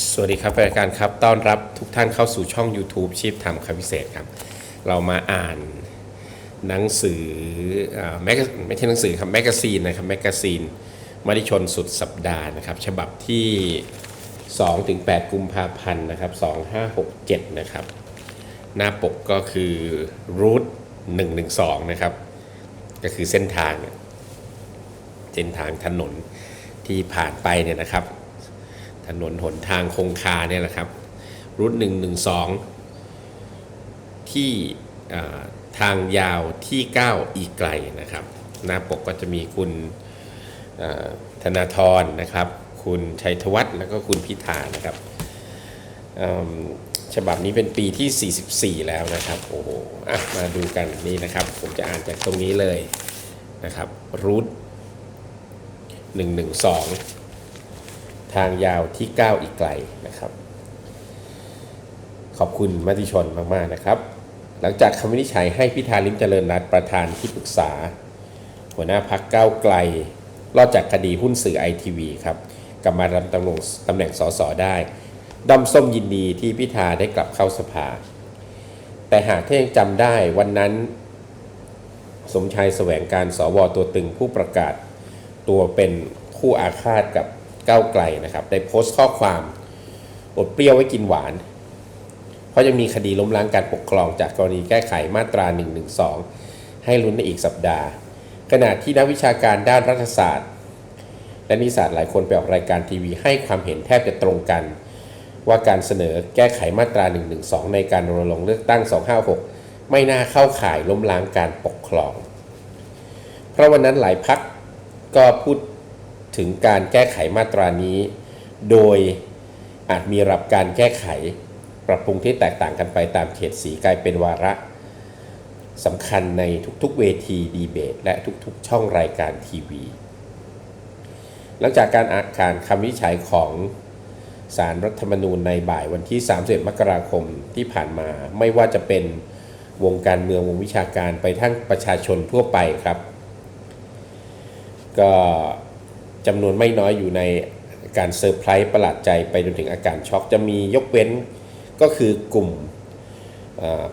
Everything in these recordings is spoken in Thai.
สวัสดีครับรายการครับ ต้อนรับทุกท่านเข้าสู่ช่อง YouTube ชีพทำคำพิเศษครับ เรามาอ่านหนังสือแมกไม่ใช่หนังสือครับแมกกาซีนนะครับแมกกาซีนมติชนสุดสัปดาห์นะครับ ฉบับที่2ถึง8กุมภาพันธ์นะครับ 2567 นะครับ หน้าปกก็คือรูท112 นะครับ ก็คือเส้นทาง เส้นทางถนนที่ผ่านไปเนี่ยนะครับ ถนนหนทางคงคาเนี่ยแหละครับรูทหนึ่งหนึ่งสองที่ทางยาวที่ 9 อีกไกลนะครับ หน้าปกก็จะมีคุณธนาธรนะครับ คุณชัยธวัฒน์แล้วก็คุณพิธานะครับฉบับนี้เป็นปีที่ 44 แล้วนะครับ โอ้โหมาดูกันนี่นะครับ ผมจะอ่านจากตรงนี้เลยนะครับรูท112 ทางยาวที่9อีกไกลนะครับ ขอบคุณมติชนมาก ๆ นะครับ หลังจากคำวินิจฉัยให้พิธาลิมเจริญรัตประธานที่ปรึกษา หัวหน้าพักก้าวไกล รอดจากคดีหุ้นสื่อไอทีวีครับกลับมาดำตำแหน่งตำแหน่งสสได้ดอมส้มยินดีที่พิธาได้กลับเข้าสภา แต่หากท่านยังจำได้วันนั้นสมชายแสวงการสวตัวตึงผู้ประกาศ ตัวเป็นคู่อาฆาตกับ ก้าวไกลนะครับได้โพสต์ข้อความอดเปรี้ยวไว้กินหวาน เพราะยังมีคดีล้มล้างการปกครองจากกรณีแก้ไขมาตรา 112 ให้ลุ้นในอีกสัปดาห์ ขณะที่นักวิชาการด้านรัฐศาสตร์ และนิสสาสตร์หลายคนไปออกรายการทีวีให้ความเห็นแทบจะตรงกัน ว่าการเสนอแก้ไขมาตรา 112 ในการรณรงค์เลือกตั้ง 256 ไม่น่าเข้าข่ายล้มล้างการปกครอง เพราะวันนั้นหลายพักก็พูด ถึงการแก้ไขมาตรานี้ โดยอาจมีรับการแก้ไขปรับปรุงที่แตกต่างกันไปตามเขตสีกลายเป็นวาระสำคัญในทุกๆเวทีดีเบต และทุกๆ ช่องรายการทีวี หลังจากการอ่านการคำวิจัยของสารรัฐธรรมนูญในบ่ายวันที่ 31 มกราคมที่ผ่านมา ไม่ว่าจะเป็นวงการเมืองวงวิชาการไปทั้งประชาชนทั่วไปครับ ก็ จำนวนไม่น้อยอยู่ในการเซอร์ไพรส์ประหลาดใจไปจนถึงอาการช็อกจะมียกเว้นก็คือกลุ่ม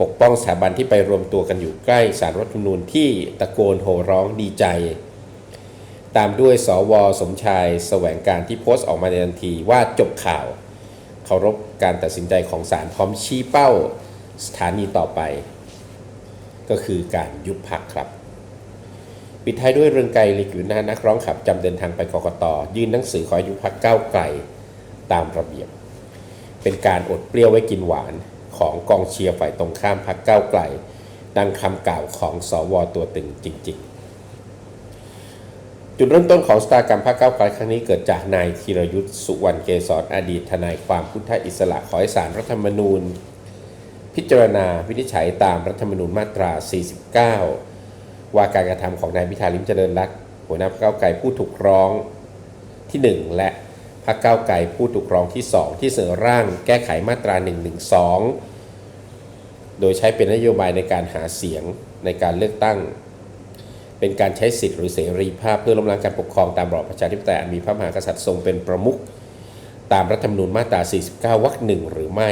ปกป้องสถาบันที่ไปรวมตัวกันอยู่ใกล้สารรัฐธรรมนูญที่ตะโกนโห่ร้องดีใจ ตามด้วยสวสมชายแสวงการที่โพสต์ออกมาในทันทีว่าจบข่าวเคารพการตัดสินใจของศาลพร้อมชี้เป้าสถานีต่อไป ก็คือการยุบพักครับ ปิดท้ายด้วยเรืองไกรลิกอยู่หน้านักร้องขับจำเดินทางไปกกตยื่นหนังสือขอยุบพักก้าวไกลตามระเบียบ เป็นการอดเปรี้ยวไว้กินหวานของกองเชียร์ฝ่ายตรงข้ามพักก้าวไกล ดังคำกล่าวของสวตัวตึงจริง ๆ จุดเริ่มต้นของสตากรรมพักก้าวไกลครั้งนี้เกิดจากนายธีรยุทธ์สุวรรณเกษรอดีตทนายความพุทธอิสระขอให้สารรัฐธรรมนูญ พิจารณาวินิจฉัยตามรัฐธรรมนูญมาตรา 49 ว่าการกระทำของนายพิธาลิมเจริญรัตน์หัวหน้าพรรคก้าไกลผู้ถูกร้องที่ 1 และพรรคก้าไกลผู้ถูกร้องที่ 2 ที่เสนอร่างแก้ไขมาตรา 112 โดยใช้เป็นนโยบายในการหาเสียงในการเลือกตั้ง เป็นการใช้สิทธิหรือเสรีภาพเพื่อล้มล้างการปกครองตามระบอบประชาธิปไตยอันมีพระมหากษัตริย์ทรงเป็นประมุขตามรัฐธรรมนูญมาตรา 49 วรรคหนึ่งหรือไม่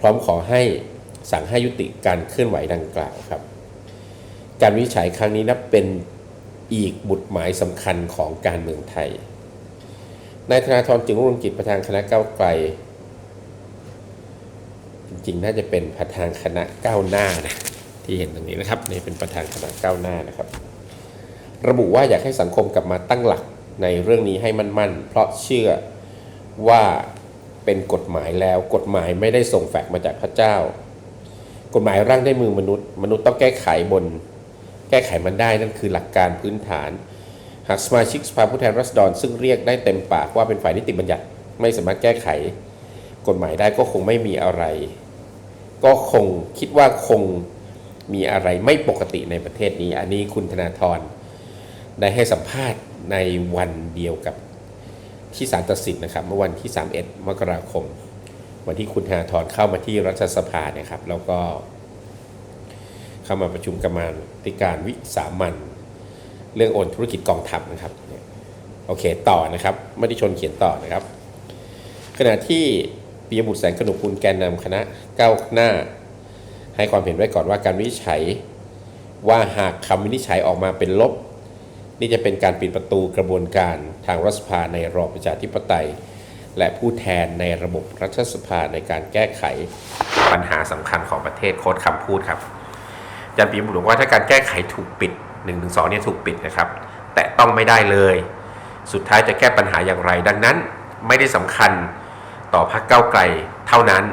พร้อมขอให้สั่งให้ยุติการเคลื่อนไหวดังกล่าวครับ การวินิจฉัยครั้งนี้นับเป็นอีกบุตรหมายสำคัญของการเมืองไทย นายธนาธรจึงรุ่งกิจประธานคณะก้าวไกล จริงๆ น่าจะเป็นประธานคณะก้าวหน้านะที่เห็นตรงนี้นะครับนี่เป็นประธานคณะก้าวหน้านะครับ ระบุว่าอยากให้สังคมกลับมาตั้งหลักในเรื่องนี้ให้มั่นๆ เพราะเชื่อว่าเป็นกฎหมายแล้วกฎหมายไม่ได้ส่งแฟกมาจากพระเจ้า กฎหมายร่างได้มือมนุษย์ มนุษย์ต้องแก้ไขบน แก้ไขมันได้นั่นคือหลักการพื้นฐาน หากสมาชิกสภาผู้แทนราษฎร ซึ่งเรียกได้เต็มปากว่าเป็นฝ่ายนิติบัญญัติไม่สามารถแก้ไข กฎหมายได้ก็คงไม่มีอะไร ก็คงคิดว่าคงมีอะไรไม่ปกติในประเทศนี้ อันนี้คุณธนาธรได้ให้สัมภาษณ์ในวันเดียวกับที่ศาลตัดสินนะครับ เมื่อวันที่ 31 มกราคม วันที่คุณธนาธรเข้ามาที่รัฐสภาเนี่ยครับ แล้วก็ เข้ามาประชุมกรรมาธิการวิสามันเรื่องโอนธุรกิจกองทัพนะครับโอเคต่อนะครับมติชนเขียนต่อนะครับ ขณะที่ปิยบุตรแสงกนกกุลแกนนำคณะก้าวหน้า ให้ความเห็นไว้ก่อนว่าการวิจัยว่าหากคำวินิจฉัยออกมาเป็นลบ นี่จะเป็นการปิดประตูกระบวนการทางรัฐสภาในระบอบประชาธิปไตย และผู้แทนในระบบรัฐสภาในการแก้ไขปัญหาสำคัญของประเทศโค้ดคำพูดครับ จารย์ปีบุตรบอกว่าถ้าการแก้ไขถูกปิด1นึเนี่ยถูกปิดนะครับ แต่ต้องไม่ได้เลย สุดท้ายจะแก้ปัญหาอย่างไร ดังนั้นไม่ได้สำคัญต่อพรรคเก้าไกลเท่านั้น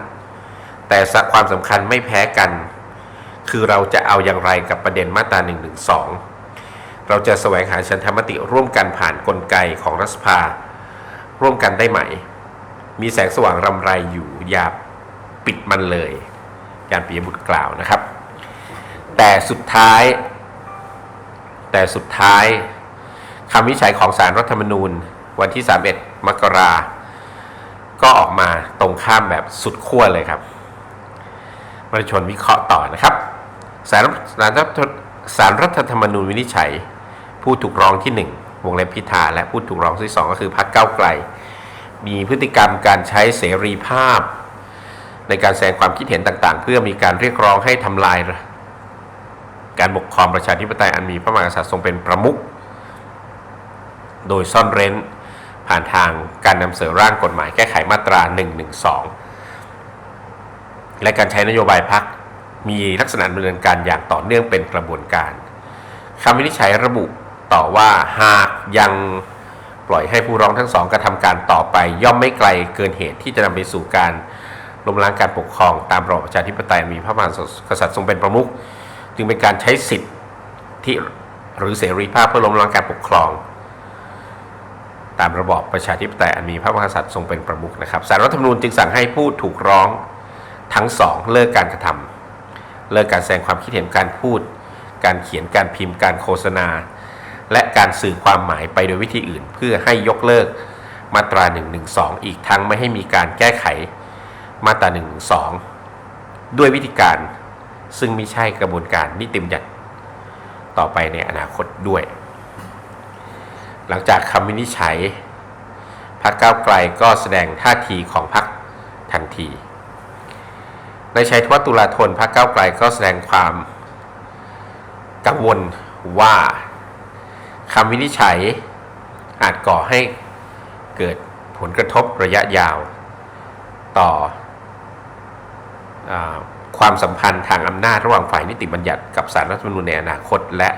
แต่ความสำคัญไม่แพ้กัน คือเราจะเอาอย่างไรกับประเด็นมาตรา1นึเราจะแสวงหาชันธรรมติร่วมกันผ่านนกลไกของรัฐสภา ร่วมกันได้ไหม มีแสงสว่างรำไรอยู่อย่าปิดมันเลยยานปียบุตรกล่าวนะครับ แต่สุดท้าย แต่สุดท้ายคำวิจัยของสารรัฐธรรมนูญ วันที่ 31 มกราก็ออกมาตรงข้ามแบบสุดขั้วเลยครับมรชนวิเคราะห์ต่อนะครับ สารสารสารรัฐธรรมนูญวินิจฉัย ผู้ถูกร้องที่ 1 วงเล็บพิธาและผู้ถูกร้องที่ 2 ก็คือพรรคเก้าไกล มีพฤติกรรมการใช้เสรีภาพ ในการแสดงความคิดเห็นต่างๆ เพื่อมีการเรียกร้องให้ทำลาย การปกครองประชาธิปไตยอันมีพระมหากษัตริย์ทรงเป็นประมุขโดยซ่อนเร้นผ่านทางการนำเสนอร่างกฎหมายแก้ไขมาตรา 112 และการใช้นโยบายพักมีลักษณะดำเนินการอย่างต่อเนื่องเป็นกระบวนการคำวินิจฉัยระบุต่อว่าหากยังปล่อยให้ผู้ร้องทั้งสองกระทำการต่อไป ย่อมไม่ไกลเกินเหตุที่จะนำไปสู่การล้มล้างการปกครองตามระบอบประชาธิปไตยมีพระมหากษัตริย์ทรงเป็นประมุข จึงเป็นการใช้สิทธิ์ที่หรือเสรีภาพเพื่อล้มล้างการปกครอง ตามระบอบประชาธิปไตยอันมีพระมหากษัตริย์ทรงเป็นประมุขนะครับสารรัฐธรรมนูญจึงสั่งให้ผู้ถูกร้องทั้งสองเลิกการกระทำเลิกการแสดงความคิดเห็นการพูด การเขียนการพิมพ์การโฆษณา และการสื่อความหมายไปโดยวิธีอื่น เพื่อให้ยกเลิกมาตรา1นึอีกทั้งไม่ให้มีการแก้ไขมาตรา1นึด้วยวิธีการ ซึ่งไม่ใช่กระบวนการนิติบัญญัติต่อไปในอนาคตด้วย หลังจากคำวินิจฉัยพรรคก้าวไกลก็แสดงท่าทีของพรรคทันทีในชัยทวัตุลาธนพรรคก้าวไกลก็แสดงความกังวลว่าคำวินิจฉัยอาจก่อให้เกิดผลกระทบระยะยาวต่ออ ความสัมพันธ์ทางอำนาจระหว่างฝ่ายนิติบัญญัติกับสารรัฐธรรมนูญในอนาคต และ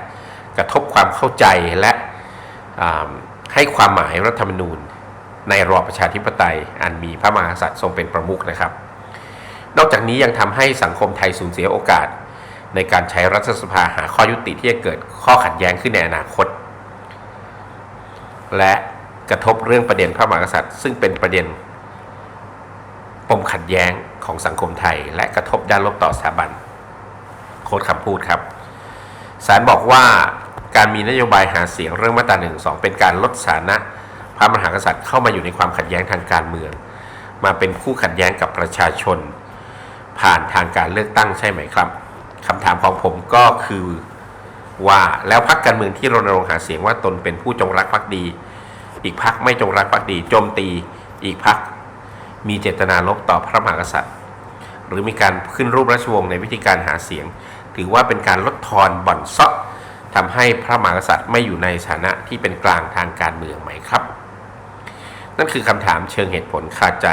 กระทบความเข้าใจและให้ความหมายรัฐธรรมนูญ ในระบอบประชาธิปไตย อันมีพระมหากษัตริย์ทรงเป็นประมุขนะครับ นอกจากนี้ยังทำให้สังคมไทยสูญเสียโอกาส ในการใช้รัฐสภาหาข้อยุติที่จะเกิดข้อขัดแย้งขึ้นในอนาคต และกระทบเรื่องประเด็นพระมหากษัตริย์ ซึ่งเป็นประเด็น มขัดแย้งของสังคมไทย และกระทบด้านลบต่อสถาบัน โค้ดคำพูดครับศาลบอกว่าการมีนโยบายหาเสียงเรื่องมาตราหนึ่งสองเป็นการลดสานะพระมหากษัตริย์เข้ามาอยู่ในความขัดแย้งทางการเมือง มาเป็นคู่ขัดแย้งกับประชาชน ผ่านทางการเลือกตั้งใช่ไหมครับคำถามของผมก็คือว่าแล้วพรรคการเมืองที่รณรงค์หาเสียงว่าตนเป็นผู้จงรักภักดี อีกพรรคไม่จงรักภักดีโจมตี อีกพรรค มีเจตนาลบต่อพระมหากษัตริย์ หรือมีการขึ้นรูปราชวงศ์ในวิธีการหาเสียง ถือว่าเป็นการลดทอนบ่อนซาะทำให้พระมหากษัตริย์ไม่อยู่ในฐานะที่เป็นกลางทางการเมืองไหมครับ นั่นคือคำถามเชิงเหตุผลคาใจ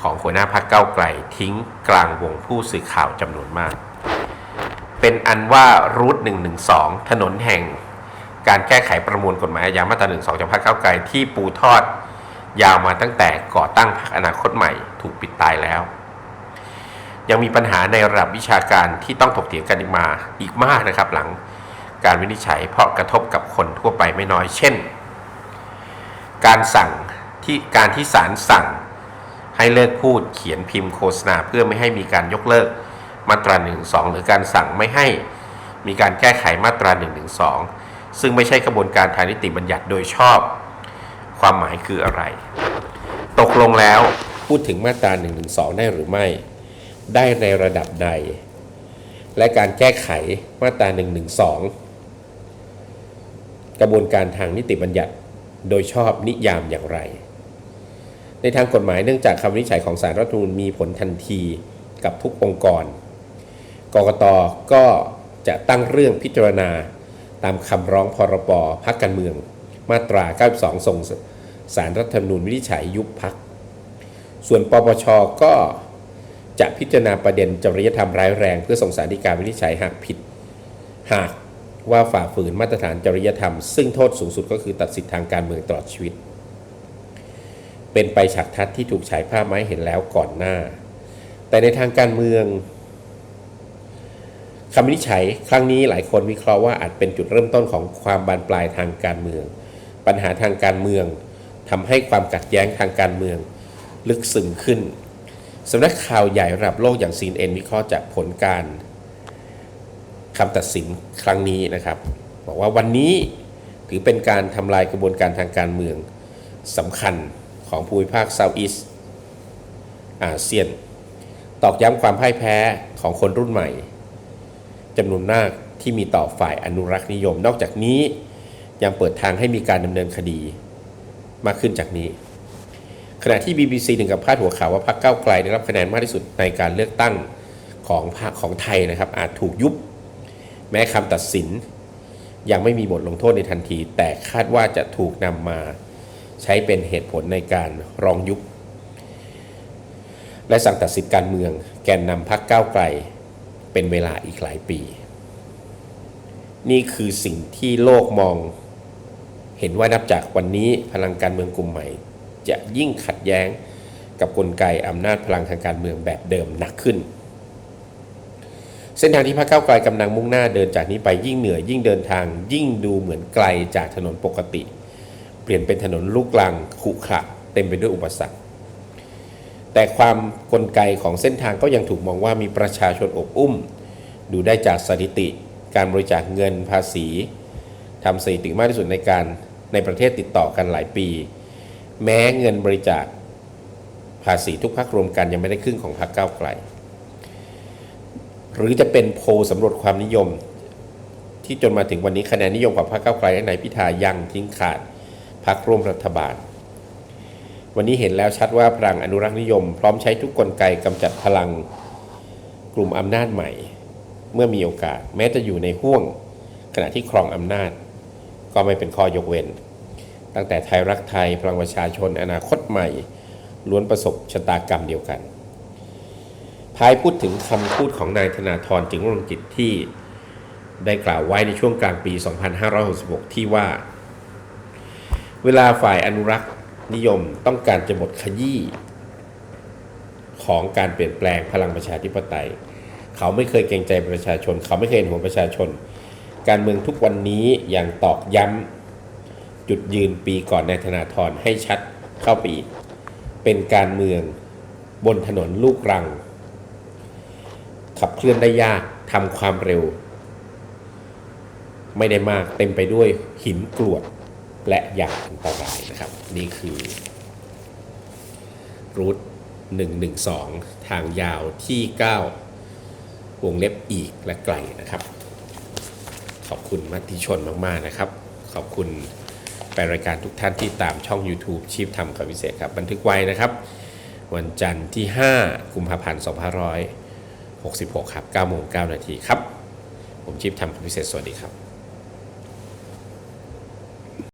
ของหัวหน้าพรรคเก้าไกลทิ้งกลางวงผู้สื่อข่าวจำนวนมาก เป็นอันว่ารูท112 ถนนแห่ง การแก้ไขประมวลกฎหมายอาญามาตรา1 2จากพรรคเก้าไกลที่ปูทอด ยาวมาตั้งแต่ก่อตั้งพรรคอนาคตใหม่ถูกปิดตายแล้ว ยังมีปัญหาในระดับวิชาการที่ต้องถกเถียงกันอีกมาอีกมากนะครับ หลังการวินิจฉัยเพราะกระทบกับคนทั่วไปไม่น้อย เช่น การสั่งที่การที่ศาลสั่งให้เลิกพูดเขียนพิมพ์โฆษณาเพื่อไม่ให้มีการยกเลิกมาตรา1นึหรือการสั่งไม่ให้มีการแก้ไขมาตรา1นึซึ่งไม่ใช่กระบวนการทางนิติบัญญัติโดยชอบ ความหมายคืออะไร ตกลงแล้วพูดถึงมาตรา1นึได้หรือไม่ ได้ในระดับใด และการแก้ไขมาตรา1นึกระบวนการทางนิติบัญญัติโดยชอบนิยามอย่างไร ในทางกฎหมายเนื่องจากคำวินิจฉัยของสารรัฐธรรมนูญมีผลทันทีกับทุกองค์กร กกตก็จะตั้งเรื่องพิจารณาตามคำร้องพรบพักการเมือง มาตรา 92 ส่ง สารรัฐธรรมนูญวินิจฉัยยุบพัก ส่วนปปชก็จะพิจารณาประเด็นจริยธรรมร้ายแรง เพื่อส่งสารฎีกาวินิจฉัยหากผิด หากว่าฝ่าฝืนมาตรฐานจริยธรรม ซึ่งโทษสูงสุดก็คือตัดสิทธิทางการเมืองตลอดชีวิต เป็นไปฉากทัศน์ที่ถูกฉายภาพมาให้เห็นแล้วก่อนหน้า แต่ในทางการเมืองคำวินิจฉัยครั้งนี้หลายคนวิเคราะห์ว่าอาจเป็นจุดเริ่มต้นของความบานปลายทางการเมือง ปัญหาทางการเมือง ทำให้ความขัดแย้งทางการเมือง ลึกซึ้งขึ้นสำนักข่าวใหญ่ระดับโลกอย่างซีนเอ็นวิเคราะห์จากผลการคำตัดสินครั้งนี้นะครับ บอกว่าวันนี้ถือเป็นการทำลายกระบวนการทางการเมืองสำคัญของภูมิภาคเซาท์อีสอาเซียน ตอกย้ำความพ่ายแพ้ของคนรุ่นใหม่จำนวนมากที่มีต่อฝ่ายอนุรักษ์นิยม นอกจากนี้ยังเปิดทางให้มีการดำเนินคดี มากขึ้นจากนี้ ขณะที่ BBC ถึงกับพาดหัวข่าวว่าพรรคก้าวไกลได้รับคะแนนมากที่สุดในการเลือกตั้งของพรรคของไทยนะครับ อาจถูกยุบ แม้คำตัดสิน ยังไม่มีบทลงโทษในทันที แต่คาดว่าจะถูกนำมาใช้เป็นเหตุผลในการรองยุบและสั่งตัดสิทธิการเมืองแกนนำพรรคก้าวไกล เป็นเวลาอีกหลายปี นี่คือสิ่งที่โลกมอง เห็นว่านับจากวันนี้พลังการเมืองกลุ่มใหม่ จะยิ่งขัดแย้งกับกลไกอำนาจพลังทางการเมืองแบบเดิมหนักขึ้น เส้นทางที่พรรคก้าวไกลกำลังมุ่งหน้าเดินจากนี้ไปยิ่งเหนื่อยยิ่งเดินทาง ยิ่งดูเหมือนไกลจากถนนปกติ เปลี่ยนเป็นถนนลูกลังขรุขระเต็มไปด้วยอุปสรรคแต่ความกลไกของเส้นทางก็ยังถูกมองว่ามีประชาชนอบอุ้ม ดูได้จากสถิติ การบริจาคเงินภาษี ทำสถิติมากที่สุดในการในประเทศติดต่อกันหลายปี แม้เงินบริจาคภาษีทุกพักรวมกันยังไม่ได้ครึ่งของพรรคก้าวไกล หรือจะเป็นโพลสำรวจความนิยม ที่จนมาถึงวันนี้คะแนนนิยมของพรรคก้าวไกลและนายพิธายังทิ้งขาดพรรคร่วมรัฐบาล วันนี้เห็นแล้วชัดว่าพลังอนุรักษ์นิยม พร้อมใช้ทุกกลไกกำจัดพลังกลุ่มอำนาจใหม่ เมื่อมีโอกาส แม้จะอยู่ในห่วงขณะที่ครองอำนาจ ก็ไม่เป็นข้อยกเว้น ตั้งแต่ไทยรักไทยพลังประชาชนอนาคตใหม่ ล้วนประสบชะตากรรมเดียวกัน ภายพูดถึงคำพูดของนายธนาธรจึงรุ่งเรืองกิจที่ได้กล่าวไว้ในช่วงกลางปี 2566 ที่ว่า เวลาฝ่ายอนุรักษ์นิยมต้องการจะบดขยี้ของการเปลี่ยนแปลงพลังประชาธิปไตย เขาไม่เคยเกรงใจประชาชน เขาไม่เคยเห็นหัวประชาชน การเมืองทุกวันนี้อย่างตอกย้ำจุดยืนปีก่อนในายธนาธรให้ชัดเข้าไปอีก เป็นการเมืองบนถนนลูกรัง ขับเคลื่อนได้ยากทำความเร็ว ไม่ได้มากเต็มไปด้วยหินกรวดและอย่างอันตรายนะครับ นี่คือรูท112 ทางยาวที่ 9 วงเล็บอีกและไกลนะครับ ขอบคุณมติชนมาก ๆ นะครับ ขอบคุณแฟนรายการทุกท่านที่ตามช่อง YouTube ชีพทำกับพิเศษครับ บันทึกไว้นะครับ วันจันทร์ที่ 5 กุมภาพันธ์2566 ครับ9โมง9นาทีครับ ผมชีพทำกับพิเศษ สวัสดีครับ